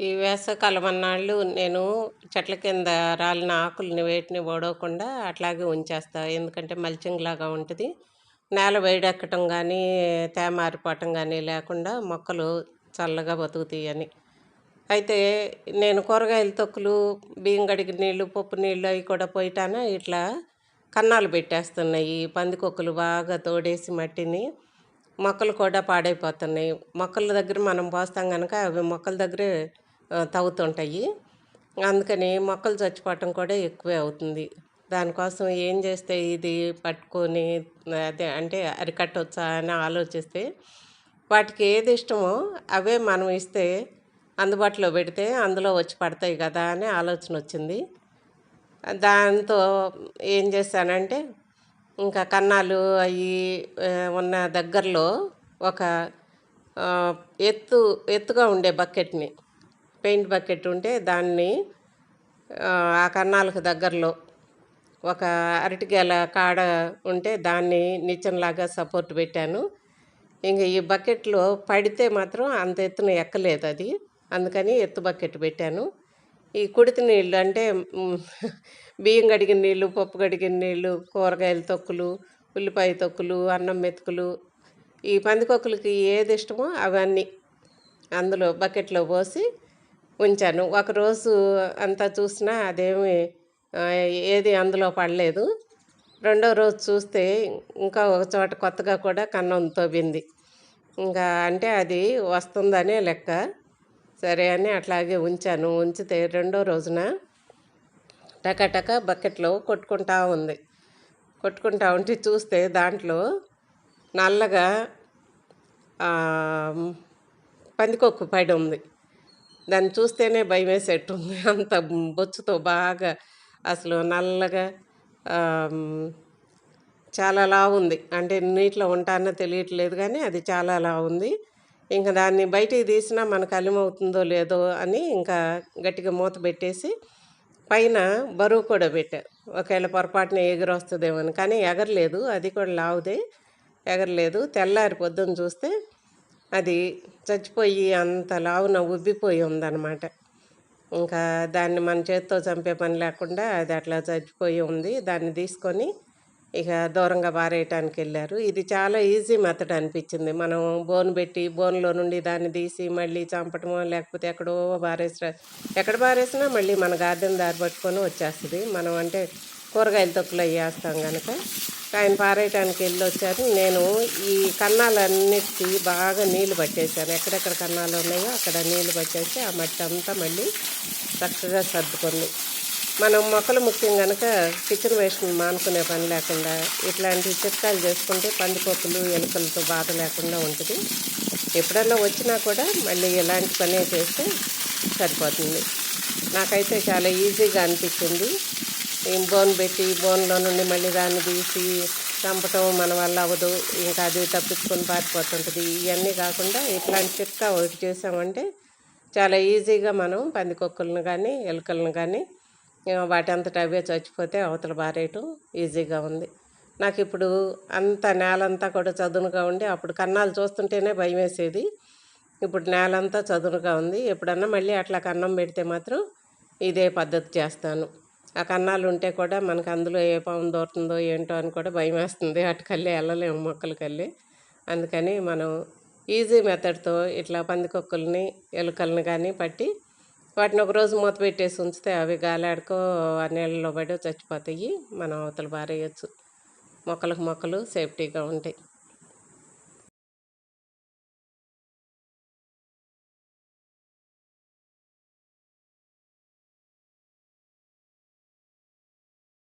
ఈ వేసవికాలం అన్నాళ్ళు నేను చెట్ల కింద రాలిన ఆకులని వేటిని ఓడవకుండా అట్లాగే ఉంచేస్తా. ఎందుకంటే మల్చింగ్ లాగా ఉంటుంది. నేల వేడెక్కటం కానీ తేమ ఆరిపోవటం కానీ లేకుండా మొక్కలు చల్లగా బతుకుతాయి అని. అయితే నేను కూరగాయల తొక్కులు బియ్యం గడిగిన నీళ్ళు పప్పు నీళ్ళు అవి కూడా పోయటాన ఇట్లా కన్నాలు పెట్టేస్తున్నాయి. పందికొక్కులు బాగా తోడేసి మట్టిని మొక్కలు కూడా పాడైపోతున్నాయి. మొక్కల దగ్గర మనం పోస్తాం కనుక అవి మొక్కల దగ్గరే తవ్వుతుంటాయి అందుకని మొక్కలు చచ్చిపోవటం కూడా ఎక్కువే అవుతుంది. దానికోసం ఏం చేస్తే ఇది పట్టుకొని అదే అంటే అరికట్టవచ్చా అని ఆలోచిస్తే వాటికి ఏది ఇష్టమో అవే మనం ఇస్తే అందుబాటులో పెడితే అందులో వచ్చి పడతాయి కదా అని ఆలోచన వచ్చింది. దాంతో ఏం చేశానంటే ఇంకా కన్నాలు అవి ఉన్న దగ్గరలో ఒక ఎత్తు ఎత్తుగా ఉండే బకెట్ని పెయింట్ బకెట్ ఉంటే దాన్ని ఆ, కన్నాలకు దగ్గరలో ఒక అరటిగేల కాడ ఉంటే దాన్ని నిచ్చెనలాగా సపోర్ట్ పెట్టాను. ఇంక ఈ బకెట్లో పడితే మాత్రం అంత ఎత్తున ఎక్కలేదు అది. అందుకని ఎత్తు బకెట్ పెట్టాను. ఈ కుడితి నీళ్ళు అంటే బియ్యం కడిగిన నీళ్ళు పప్పు కడిగిన నీళ్ళు కూరగాయల తొక్కులు ఉల్లిపాయ తొక్కులు అన్నం మెతుకులు ఈ పందికొక్కులకి ఏది ఇష్టమో అవన్నీ అందులో బకెట్లో పోసి ఉంచాను. ఒకరోజు అంతా చూసినా అదేమి ఏది అందులో పడలేదు. రెండో రోజు చూస్తే ఇంకా ఒక చోట కొత్తగా కూడా కన్నం తోబింది ఇంకా అంటే అది వస్తుందనే లెక్క. సరే అని అట్లాగే ఉంచాను. ఉంచితే రెండో రోజున టకటక బకెట్లో కొట్టుకుంటా ఉంది. కొట్టుకుంటా ఉంటే చూస్తే దాంట్లో నల్లగా పందికొక్కు పడి ఉంది. దాన్ని చూస్తేనే భయం వేసేట్టుంది అంత బొచ్చుతో బాగా అసలు నల్లగా చాలా లా ఉంది అంటే నీటిలో ఉంటానో తెలియట్లేదు కానీ అది చాలా లా ఉంది ఇంకా దాన్ని బయటికి తీసినా మనకు అలిమవుతుందో లేదో అని ఇంకా గట్టిగా మూత పెట్టేసి పైన బరువు కూడా పెట్టాను ఒకవేళ పొరపాటున ఎగురొస్తుందేమో అని కానీ ఎగరలేదు. అది కూడా లావుదే. ఎగరలేదు. తెల్లారి పొద్దున్న చూస్తే అది చచ్చిపోయి అంత లావున ఉబ్బిపోయి ఉందన్నమాట. ఇంకా దాన్ని మన చేత్తో చంపే పని లేకుండా అది అట్లా చచ్చిపోయి ఉంది. దాన్ని తీసుకొని ఇక దూరంగా పారేయటానికి వెళ్ళారు. ఇది చాలా ఈజీ మెథడ్ అనిపించింది. మనం బోన్ పెట్టి బోన్లో నుండి దాన్ని తీసి మళ్ళీ చంపటమో లేకపోతే ఎక్కడో పారేసిన ఎక్కడ పారేసినా మళ్ళీ మన గార్డెన్ దారి పట్టుకొని వచ్చేస్తుంది. మనం అంటే కూరగాయల తొక్కులు అవి వేస్తాం కనుక ఆయన పారేయటానికి వెళ్ళి వచ్చారు నేను ఈ కన్నాలన్నిటికీ బాగా నీళ్ళు పట్టేశాను. ఎక్కడెక్కడ కన్నాలు ఉన్నాయో అక్కడ నీళ్ళు పట్టేసి ఆ మట్టి అంతా మళ్ళీ చక్కగా సర్దుకుంది మనం మొక్కలు ముఖ్యం కనుక కిచెన్ వేస్ట్ మానుకునే పని లేకుండా ఇట్లాంటి చిట్కాలు చేసుకుంటే పందికొక్కులు ఎలుకలతో బాధ లేకుండా ఉంటుంది. ఎప్పుడన్నా వచ్చినా కూడా మళ్ళీ ఇలాంటి పనే చేస్తే సరిపోతుంది. నాకైతే చాలా ఈజీగా అనిపించింది. బోన్ పెట్టి బోన్లో నుండి మళ్ళీ దాన్ని తీసి చంపటం మన వల్ల అవ్వదు. ఇంకా అది తప్పించుకొని పారిపోతుంటుంది. ఇవన్నీ కాకుండా ఇట్లాంటి చిట్కా ఒకటి చేసామంటే చాలా ఈజీగా మనం పందికొక్కులను కానీ ఎలుకలను కానీ ఆ, వాటి అవే చచ్చిపోతే అవతల బారేయటం ఈజీగా ఉంది. నాకు ఇప్పుడు అంత నేలంతా కూడా చదునుగా ఉండి అప్పుడు కన్నాలు చూస్తుంటేనే భయం వేసేది. ఇప్పుడు నేలంతా చదునుగా ఉంది. ఎప్పుడన్నా మళ్ళీ అట్లా కన్నం పెడితే మాత్రం ఇదే పద్ధతి చేస్తాను. ఆ కన్నాలు ఉంటే కూడా మనకు అందులో ఏ పాము దూరుతుందో ఏంటో అని కూడా భయం వేస్తుంది అటుకల్లి వెళ్ళలేము మొక్కలకల్లే అందుకని మనం ఈజీ మెథడ్తో ఇట్లా పందికొక్కుల్ని ఎలుకల్ని కానీ పట్టి వాటిని ఒక రోజు మూత పెట్టేసి ఉంచితే అవి గాలాడుకో ఆ నీళ్ళలో పడి చచ్చిపోతాయి. మనం అవతల బారేయచ్చు మొక్కలకు మొక్కలు సేఫ్టీగా ఉంటాయి.